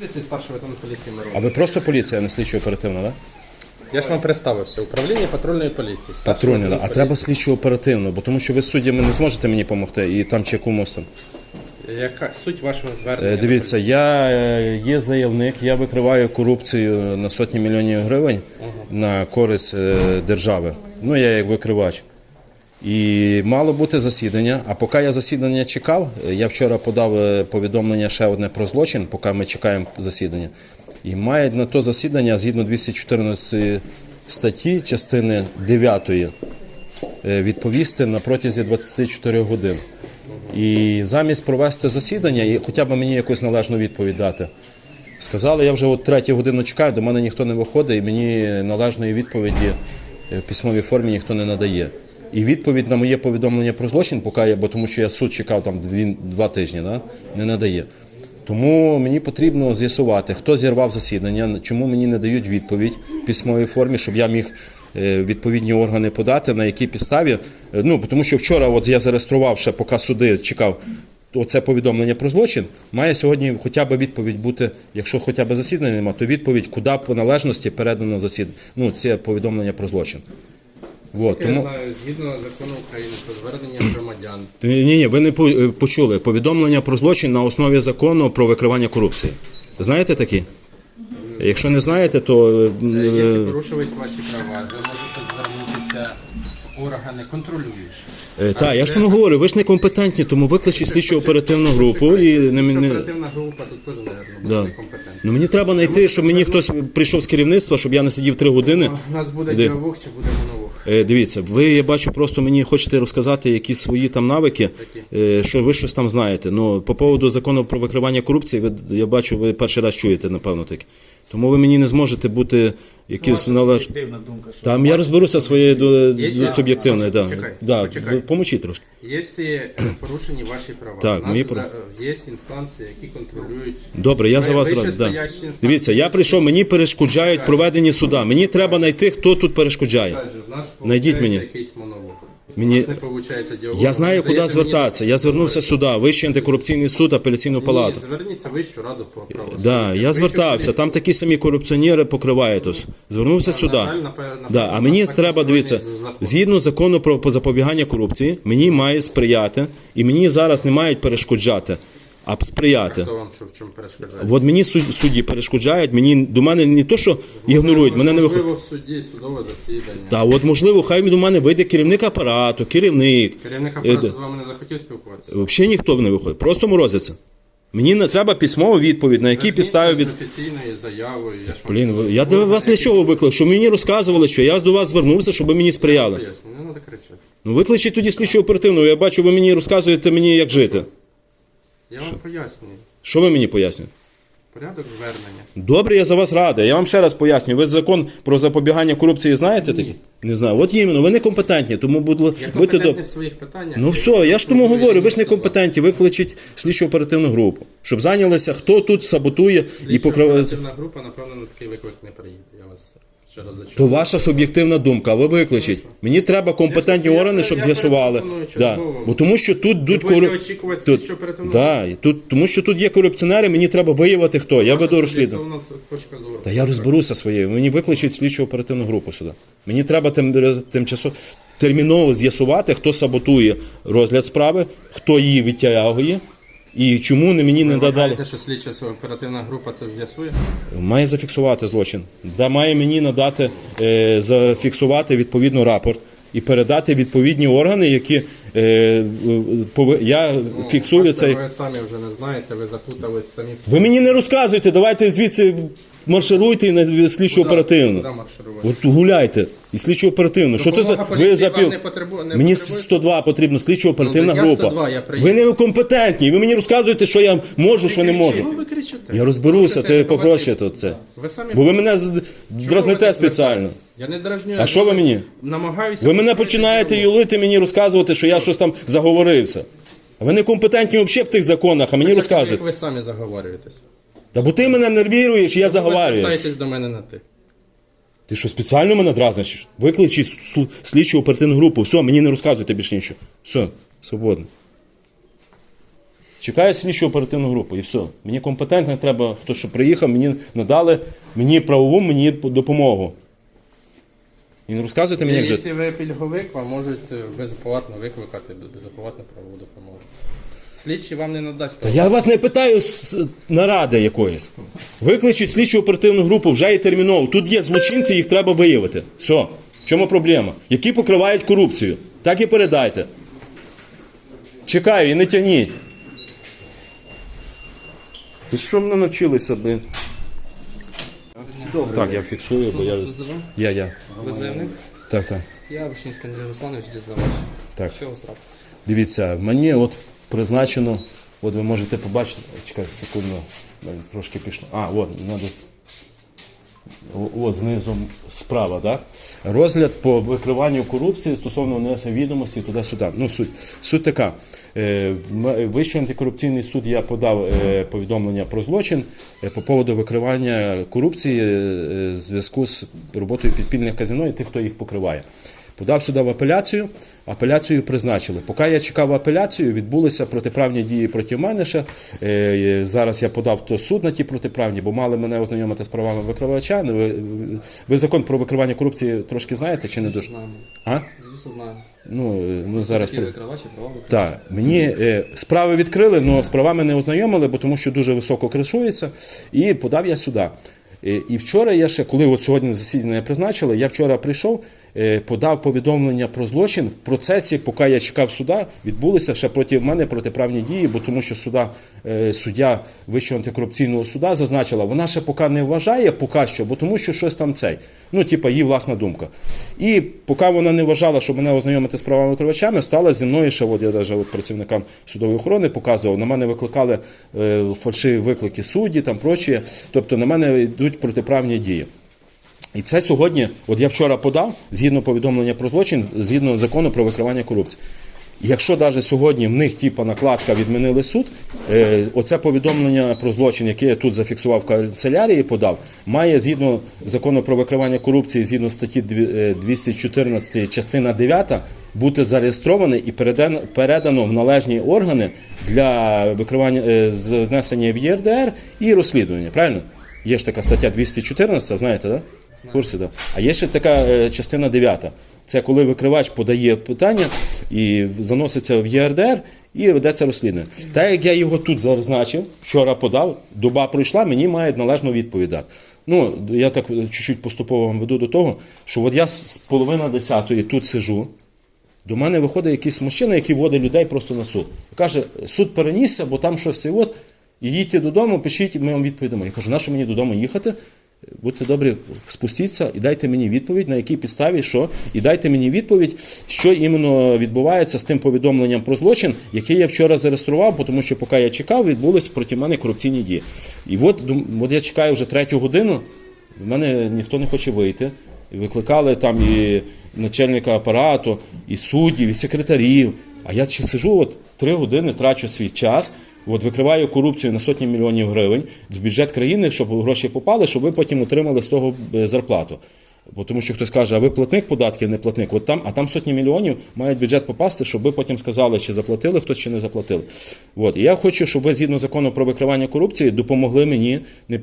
Поліції старший лейтенант поліції Мирон. А ви просто поліція, а не слідчо оперативна, так? Я ж вам представився. Управління патрульної поліції. Старший Патрульна, да. лейтенант а треба слідчо оперативно, бо тому що ви з суддями не зможете мені допомогти і там чи якомусь там. Яка суть вашого звернення? Е, Дивіться, я е, є заявник, я викриваю корупцію на сотні мільйонів гривень на користь е, держави. Ну, я як викривач. І мало бути засідання. А поки я засідання чекав, е, я вчора подав е, повідомлення ще одне про злочин, поки ми чекаємо засідання. І мають на то засідання згідно 214 статті, частини 9, е, відповісти на протязі 24 годин. І замість провести засідання і хоча б мені якусь належну відповідь дати. Сказали, я вже от третю годину чекаю, до мене ніхто не виходить, і мені належної відповіді в письмовій формі ніхто не надає. І відповідь на моє повідомлення про злочин, поки я, бо тому що я суд чекав там дві, два тижні, да, не надає. Тому мені потрібно з'ясувати, хто зірвав засідання, чому мені не дають відповідь в письмовій формі, щоб я міг е, відповідні органи подати, на якій підставі. Е, Ну, тому що вчора от я зареєстрував ще, поки суди чекав оце повідомлення про злочин, має сьогодні хоча б відповідь бути, якщо хоча б засідання немає, то відповідь, куди по належності передано засідання. Ну, це повідомлення про злочин. От, Я тому... знаю, згідно закону України про звернення громадян. Ні, ні, ви не е, почули. Повідомлення про злочин на основі закону про викривання корупції. Знаєте такі? Якщо не знаєте, то е, Е, Якщо порушились ваші права, ви можете звернутися органи контролюючі. е, та, я ж тому говорю, ви ж некомпетентні, тому викличте слідчу оперативну групу і не, не, Оперативна група тут буде Да. некомпетентна. Ну мені треба знайти, щоб мені хтось прийшов з керівництва, щоб я не сидів три години. У нас буде Де? діалог чи буде монолог? Е, Дивіться, ви я бачу, просто мені хочете розказати якісь свої там навики, е, що ви щось там знаєте. Ну по поводу закону про викривання корупції, ви я бачу, ви перший раз чуєте, напевно, таке. Тому ви мені не зможете бути якісь належ. Думка, що Там я розберуся своєю Є суб'єктивною. Да. Почекай, Да. почекай. ви трошки. Е, порушені ваші права, Так, у нас мої за- є інстанції, які контролюють. Добре, я за вас вище радий. Да. інстанції. Дивіться, я прийшов, мені перешкоджають проведені суда. Мені треба знайти, хто тут перешкоджає. Каже, в нас Найдіть виходить мені. якийсь монолог. Мені- не виходить діалог. Я знаю, куди звертатися. Я звернувся сюди, Вищий антикорупційний суд, апеляційну Ні, палату. зверніться в Вищу раду по правосуддю. Да, я звертався. Там такі самі корупціонери покривають ось. Звернувся сюди. Да, а мені треба дивитися дивіться, згідно закону про по запобігання корупції, мені має сприяти, і мені зараз не мають перешкоджати, а сприяти. Хто вам що в чому перешкоджає? От мені суд- судді перешкоджають, мені до мене не то, що ігнорують, мене не виходить. Можливо, в суді судове засідання. Та от можливо, хай до мене вийде керівник апарату, керівник. Керівник Е, апарату з вами не захотів спілкуватися. Взагалі ніхто не виходить, просто морозиться. Мені не треба письмову відповідь, на якій підставі від. З офіційною заявою. Я ж вам Блін, ви- я до вас для чого виклик? Що мені розказували, що я до вас звернувся, щоб ви мені сприяли. поясню, не треба кричати. Ну викличіть тоді слідчу оперативну. Я бачу, ви мені розказуєте мені, як жити. Я вам пояснюю. Що ви мені пояснюєте? Порядок звернення. Добре, я за вас радий. Я вам ще раз поясню. Ви закон про запобігання корупції знаєте такий? Не знаю. От іменно, ви некомпетентні, тому будь, Я будьте компетентний до. в своїх питаннях. Ну все, я ж тому говорю, ви ж некомпетентні, викличіть слідчу оперативну групу, щоб зайнялися, хто тут саботує і покриває. Оперативна група, напевно, на такий виклик не приїде. То ваша суб'єктивна думка, ви викличіть. Мені треба компетентні органи, щоб з'ясували. Да. Бо тому що тут будете кору- тут, да, і тут, тому що тут є корупціонери, мені треба виявити хто. Я веду розслідування. Та я розберуся своєю. Мені викличуть слідчу оперативну групу сюди. Мені треба тим, тимчасово терміново з'ясувати, хто саботує розгляд справи, хто її відтягує і чому не мені не Ви вважаєте, що слідча оперативна група це з'ясує? Має зафіксувати злочин. Да, має мені надати, е, зафіксувати відповідно рапорт і передати відповідні органи, які е, пови- я фіксую Бачите, цей. Ви самі вже не знаєте, ви запутались самі. Ви мені не розказуйте, давайте звідси маршируйте і на слідчу оперативну. Куди марширувати? От гуляйте і слідчу оперативну. Що то за ви за пів... Мені 102 потрібно слідчо оперативна Ну, група. 102, я ви не компетентні. Ви мені розказуєте, що я можу, що не можу. Чого ви кричите? Я розберуся, ти попроще тут це. Ви самі Бо ви мене ви дразните спеціально. Я не дражню. А що ви мені? Намагаюся. Ви мене починаєте юлити, мені розказувати, що я щось там заговорився. А ви не компетентні взагалі в тих законах, а мені Як розказуєте. ви самі заговорюєтесь. Та бо ти мене нервіруєш, і я Ви заговарююсь. звертаєтесь до мене на ти. Ти що спеціально мене дразниш? Викличі слу- слідчу оперативну групу. Все, мені не розказуйте більше нічого. Все, свободно. Чекаю слідчу оперативну групу і все. Мені компетентно треба, хто що приїхав, мені надали мені правову мені допомогу. І не розказуйте мені, як. Якщо ви пільговик, вам можуть безоплатно викликати безоплатну правову допомогу. Слідчий вам не надасть Та я вас не питаю з наради якоїсь. Викличіть слідчу оперативну групу вже і терміново. Тут є злочинці, їх треба виявити. Все. В чому проблема? Які покривають корупцію. Так і передайте. Чекаю і не тягніть. Ти що мене навчилися, блин? Так, я фіксую, бо я. Я, я. Ви заявник? Так, так. Я Вишнівський Андрій Русланович, дізнавач. Так. Що вас трапило? Дивіться, мені от призначено, от ви можете побачити, чекай, секунду, трошки пішло. А, от, надо. с- О, о, знизу справа, так? Розгляд по викриванню корупції стосовно внесення відомості туди-сюди. Ну, суть, суть така. Е, Вищий антикорупційний суд я подав е, повідомлення про злочин е, по поводу викривання корупції в зв'язку з роботою підпільних казино і тих, хто їх покриває. Подав сюди в апеляцію, апеляцію призначили. Поки я чекав апеляцію, відбулися протиправні дії проти мене ще. Е, Зараз я подав то суд на ті протиправні, бо мали мене ознайомити з правами викривача. Ну, Ви, ви закон про викривання корупції трошки знаєте чи не дуже? Знаємо. А? Звісно, знаємо. Ну, ну зараз. Викривачі, права викривачі. так, мені е, справи відкрили, але з правами не ознайомили, бо тому що дуже високо кришується. І подав я сюди. Е, І вчора я ще, коли от сьогодні засідання призначили, я вчора прийшов, подав повідомлення про злочин в процесі, поки я чекав суда, відбулися ще проти мене протиправні дії, бо тому що суда, е, суддя Вищого антикорупційного суда зазначила, вона ще поки не вважає, поки що, бо тому що щось там цей. Ну, типа, її власна думка. І поки вона не вважала, що мене ознайомити з правами викривачами, стала зі мною ще, от я навіть працівникам судової охорони показував, на мене викликали е, фальшиві виклики судді, там прочі. Тобто на мене йдуть протиправні дії. І це сьогодні, от я вчора подав, згідно повідомлення про злочин, згідно закону про викривання корупції. Якщо навіть сьогодні в них типа накладка відмінили суд, е, оце повідомлення про злочин, яке я тут зафіксував в канцелярії, подав, має згідно закону про викривання корупції, згідно статті е, 214, частина 9, бути зареєстроване і передано, передано в належні органи для викривання е, з внесення в ЄРДР і розслідування. Правильно? Є ж така стаття 214, знаєте? Да? В да. А є ще така е, частина 9. Це коли викривач подає питання і заноситься в ЄРДР і ведеться розслідування. Так як я його тут зазначив, вчора подав, доба пройшла, мені мають належну відповідь дати. Ну, я так чуть-чуть поступово вам веду до того, що от я з половини десятої тут сижу, до мене виходить якийсь мужчина, який водить людей просто на суд. Каже, суд перенісся, бо там щось це от, і їдьте додому, пишіть, ми вам відповідаємо. Я кажу, нащо мені додому їхати? Будьте добрі, спустіться і дайте мені відповідь, на якій підставі, що, і дайте мені відповідь, що іменно відбувається з тим повідомленням про злочин, яке я вчора зареєстрував, тому що поки я чекав, відбулись проти мене корупційні дії. І от, от я чекаю вже третю годину, в мене ніхто не хоче вийти. Викликали там і начальника апарату, і суддів, і секретарів. А я сижу от три години, трачу свій час, от викриваю корупцію на сотні мільйонів гривень в бюджет країни, щоб гроші попали, щоб ви потім отримали з того е, зарплату. Бо тому що хтось каже, а ви платник податків, не платник. От там, а там сотні мільйонів мають бюджет попасти, щоб ви потім сказали, чи заплатили хтось, чи не заплатили. От. І я хочу, щоб ви згідно закону про викривання корупції допомогли мені, не,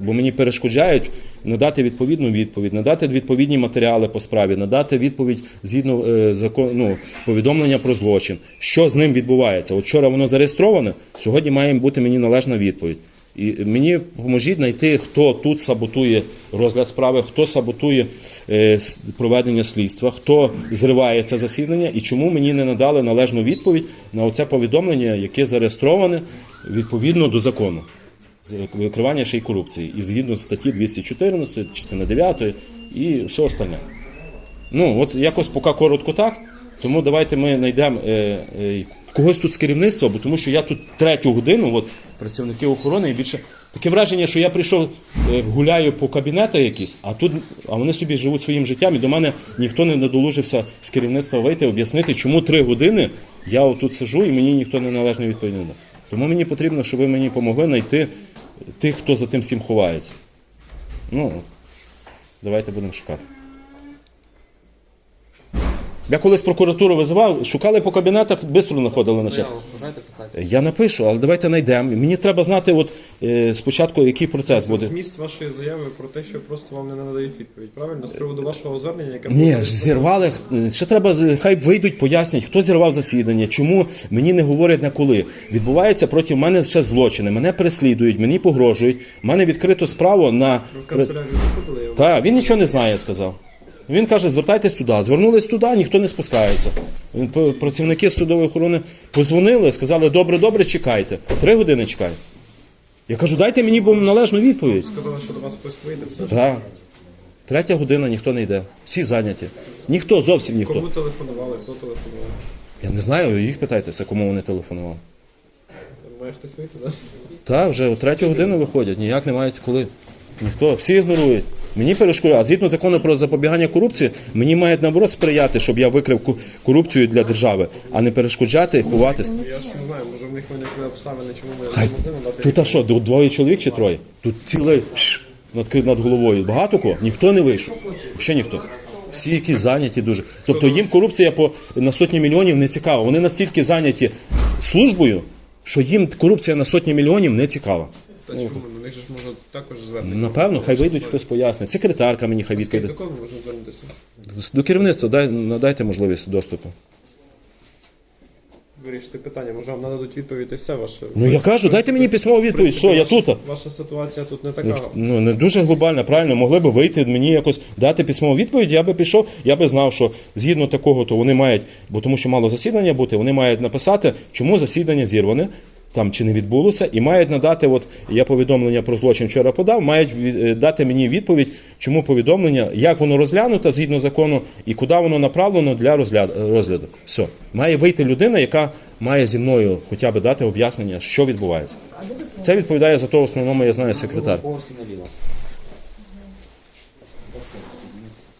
бо мені перешкоджають надати відповідну відповідь, надати відповідні матеріали по справі, надати відповідь згідно е, закону ну, повідомлення про злочин. Що з ним відбувається? От вчора воно зареєстроване, сьогодні має бути мені належна відповідь. І мені поможіть знайти, хто тут саботує розгляд справи, хто саботує е, проведення слідства, хто зриває це засідання і чому мені не надали належну відповідь на оце повідомлення, яке зареєстроване відповідно до закону з викривання ще й корупції, і згідно з статті 214, частина 9 і все остальне. Ну, от якось поки коротко так. Тому давайте ми знайдемо е, е, когось тут з керівництва, бо тому що я тут третю годину, от працівники охорони, і більше таке враження, що я прийшов, е, гуляю по кабінетах якісь, а тут а вони собі живуть своїм життям, і до мене ніхто не надолужився з керівництва вийти, об'яснити, чому три години я отут сижу і мені ніхто не належно відповідь. Тому мені потрібно, щоб ви мені допомогли знайти тих, хто за тим всім ховається. Ну, давайте будемо шукати. Я колись прокуратуру визивав, шукали по кабінетах, швидко знаходили на. Заяву писати? Я напишу, але давайте знайдемо. Мені треба знати, от е, спочатку, який процес буде. Зміст вашої заяви про те, що просто вам не надають відповідь. Правильно? З приводу вашого звернення, яке Ні, було- ж зірвали. е, Ще треба з- хай вийдуть, пояснять, хто зірвав засідання, чому мені не говорять на коли. Відбувається проти мене ще злочини. Мене переслідують, мені погрожують. У мене відкрито справу на Ви в канцелярію заходили, Так, він нічого не знає, сказав. Він каже, звертайтесь туди. Звернулись туди, ніхто не спускається. Він Працівники судової охорони позвонили, сказали, добре, добре, чекайте. Три години чекають. Я кажу, дайте мені бо належну відповідь. сказали, що до вас хтось вийде, все. Так. Третя година ніхто не йде. Всі зайняті. Ніхто, зовсім ніхто. Кому телефонували, хто телефонував? Я не знаю, їх питайтеся, кому вони телефонували. Має хтось вийти, так? Так, вже о третю годину виходять, ніяк не мають коли. Ніхто, всі ігнорують. Мені перешкоджає. А згідно закону про запобігання корупції, мені мають наоборот сприяти, щоб я викрив корупцію для держави, а не перешкоджати ховатись. Я ж не знаю, може в них виникли обставини, чому ми не могли надати Тут а що, двоє чоловік чи троє? Тут цілий шш, над, головою. Багато кого? Ніхто не вийшов. Взагалі ніхто. Всі якісь зайняті дуже. Тобто їм корупція по на сотні мільйонів не цікава. Вони настільки зайняті службою, що їм корупція на сотні мільйонів не цікава. Та чому? Ну, них же ж може також звернення. Напевно, хай вийдуть хтось пояснить. Секретарка мені хай відповіде. до кого можна звернутися? До керівництва дай, надайте можливість доступу. Вирішити питання, може вам нададуть відповідь і все ваше. Ну я кажу, дайте мені письмову відповідь. Все, я тут. Ваша ситуація тут не така. Ну не дуже глобальна, правильно, могли би вийти мені якось дати письмову відповідь. Я би пішов, я би знав, що згідно такого, то вони мають, бо тому що мало засідання бути, вони мають написати, чому засідання зірване. Там чи не відбулося, і мають надати, от я повідомлення про злочин вчора подав, мають е, дати мені відповідь, чому повідомлення, як воно розглянуто згідно закону, і куди воно направлено для розгляд- розгляду. Все, має вийти людина, яка має зі мною хоча б дати об'яснення, що відбувається. Це відповідає за то, основному я знаю секретар.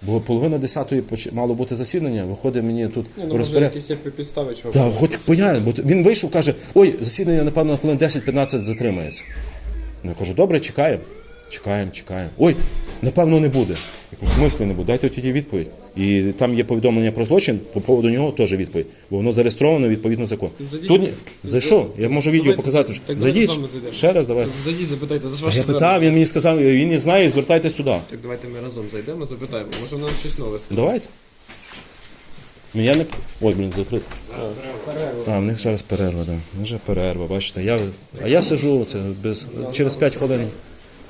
Бо половина десятої мало бути засідання, виходить мені тут Ні, ну може якісь підстави, чого. Так, хоч поясню, бо він вийшов, каже, ой, засідання, напевно, на хвилин 10-15 затримається. Ну, я кажу, добре, чекаємо. Чекаємо, чекаємо. Ой, напевно, не буде. Я кажу, в смислі не буде, дайте тоді відповідь. І там є повідомлення про злочин, по поводу нього теж відповідь. Бо воно зареєстровано відповідно закон. Зайдіть. Тут ні- зайшов, я можу відео Давайте, показати. так давайте Зайдіть, з вами зайдемо. ще раз давай. Зайдіть, запитайте, за що Я питав, він мені сказав, він не знає, звертайтесь туди. Так давайте ми разом зайдемо, запитаємо. Може нам щось нове скаже. Давайте. Ну, я не. Ой, блін, закрито. А, в них зараз перерва, да. Вже перерва, бачите. Я... А я сижу це без... через 5 хвилин.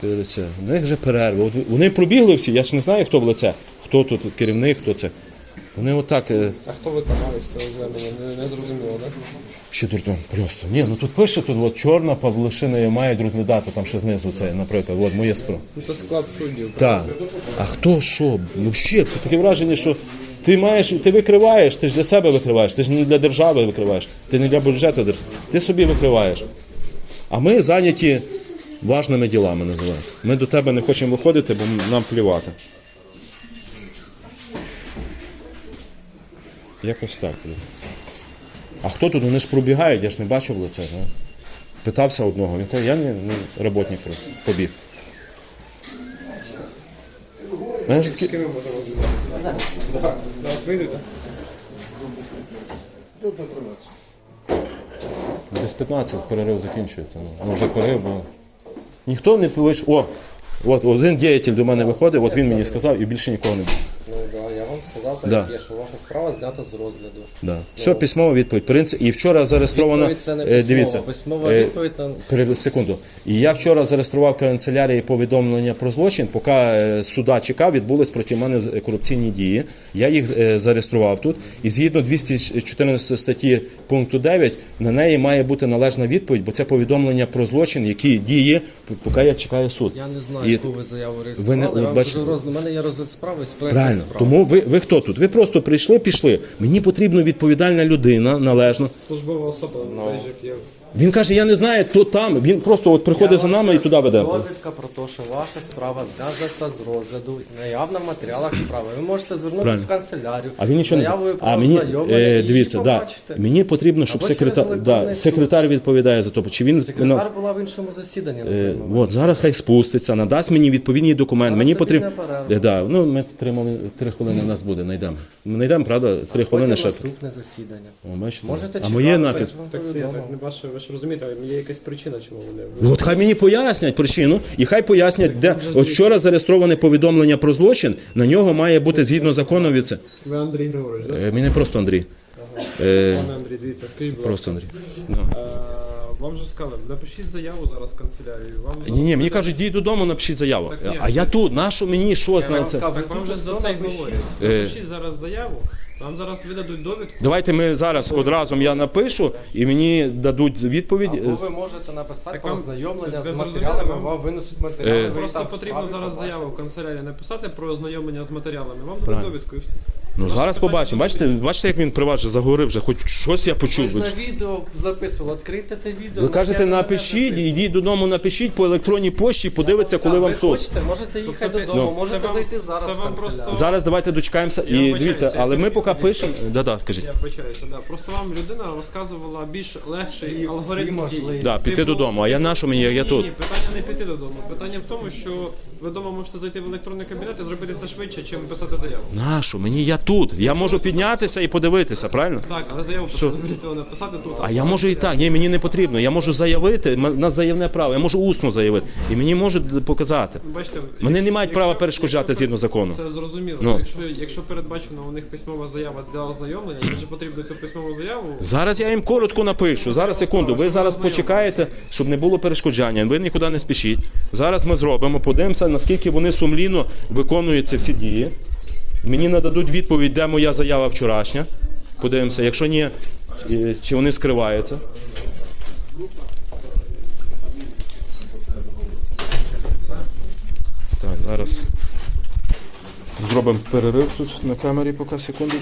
В них вже перерва. Вони пробігли всі, я ж не знаю, хто в лице, хто тут керівник, хто це. Вони отак. е, А хто виконавець цього звернення? Не, не зрозуміло, так? Ще дурдом, просто. Ні, ну тут пише, тут от, чорна Павлишина мають розглядати там ще знизу це, наприклад, от моє справа. Ну це склад суддів. Так. А хто що? Ну ще таке враження, що ти маєш, ти викриваєш, ти ж для себе викриваєш, ти ж не для держави викриваєш, ти не для бюджету ти собі викриваєш. А ми зайняті важними ділами, називається. Ми до тебе не хочемо виходити, бо нам плювати. Якось так. А хто тут? Вони ж пробігають, я ж не бачив лице. Да? Питався одного. Він каже, я не, не роботник просто, побіг. Мене ж такі? Без 15 перерив закінчується. Ну, ну, вже перерив, бо ніхто не вийшов. О, от один діятель до мене виходив, от він мені сказав, і більше нікого не було. Ну да, я вам сказав, так Да. є, що ваша справа знята з розгляду. Да. Все, письмова відповідь. Принцип. І вчора зареєстровано. Відповідь це не е, письмова. дивіться, Письмова е, відповідь на секунду. І я вчора зареєстрував в канцелярії повідомлення про злочин. Поки е, суда чекав, відбулись проти мене з- корупційні дії. Я їх е, зареєстрував тут. І згідно 214 статті пункту 9 на неї має бути належна відповідь, бо це повідомлення про злочин, який діє, п- поки я чекаю суд. Я не знаю, яку ви заяву реєстрували. Ви не- я вам кажу, роз... У мене є розгляд справи з Правильно. справи. Тому ви, ви хто тут? Ви просто прийшли, пішли. Мені потрібна відповідальна людина, належна. Службова особа, no. як я є Він каже, я не знаю, то там. Він просто от приходить за нами і туди веде. Довідка про те, що ваша справа знята з розгляду, наявна в матеріалах справи. Ви можете звернутися Правильно. в канцелярію. А він нічого не заявою про А мені ознайомлення е, і дивіться, да, побачите. мені потрібно, щоб Або через секретар, електронний да, суд. секретар відповідає за то. Чи він Секретар була в іншому засіданні. на той Е, момент. От зараз хай спуститься, надасть мені відповідні документи. Зараз Мені потрібно. Е, да, ну ми три, мали- три хвилини у нас буде. Знайдемо. Ми знайдемо, правда? Три хвилини ще. наступне засідання. О, бачите? Можете а чекати, моє нафіг. я вам Так, не бачу, ви ж розумієте, є якась причина, чому вони. Ну, от хай мені пояснять причину, і хай пояснять, де от вчора зареєстроване повідомлення про злочин. На нього має бути згідно закону від це. Ви Андрій Григорович, так? Е, Мені просто Андрій. Е, Пане Андрій, дивіться, скажіть, будь Просто. Андрій. Ну. Е, Вам же сказали, напишіть заяву зараз в канцелярію. Вам Ні, ні, мені кажуть, йдіть додому, напишіть заяву. Так ні. А я тут, нащо мені на вам це? Так вам же за це й говорять. Е. Напишіть зараз заяву, вам зараз видадуть довідку. Давайте ми зараз одразу я напишу і мені дадуть відповідь. Або ви можете написати Так про ознайомлення ви з зрозуміли, матеріалами, вам- вам винесуть матеріали. Е, ви Просто там потрібно зараз побачите. заяву в канцелярії написати про ознайомлення з матеріалами. Вам дадуть Правильно. довідку і все. Ну зараз побачимо. Бачите, бачите, як він при вас вже заговорив, вже хоч щось я Ви почув. ж на відео записували, відкрийте те відео. Ви кажете, напишіть, йдіть додому, напишіть по електронній пошті, подивиться, коли А, вам ви суд. хочете, можете їхати додому, ну, можете вам- зайти зараз. в вам канцелярію. просто- Зараз давайте дочекаємося Я і вибачаюся, дивіться, я але ми хотів поки пишемо. Да, да, кажіть. Я вибачаюся, да. Просто вам людина розказувала більш легший Всі- алгоритм всі можливі. Да, піти додому. А я на що мені, я Ні, тут. Ні, питання не піти додому. Питання в тому, що ви вдома можете зайти в електронний кабінет і зробити це швидше, ніж писати заяву. Нащо? Мені я тут. Я можу піднятися і подивитися, правильно? Так, але заяву потрібно для цього написати тут. А я можу і так. Ні, мені не потрібно. Я можу заявити, м- на заявне право, я можу усно заявити. І мені можуть показати. Бачите, Вони не мають права перешкоджати згідно закону. Це зрозуміло. Ну. Якщо, якщо передбачена у них письмова заява для ознайомлення, їм же потрібно цю письмову заяву. Зараз я їм коротко напишу. Зараз секунду. Ви зараз почекаєте, щоб не було перешкоджання. Ви нікуди не спішіть. Зараз ми зробимо, подивимося, наскільки вони сумлінно виконують ці всі дії. Мені нададуть відповідь, де моя заява вчорашня. Подивимося, якщо ні, чи вони скриваються. Так, зараз зробимо перерив тут на камері, поки секундочку.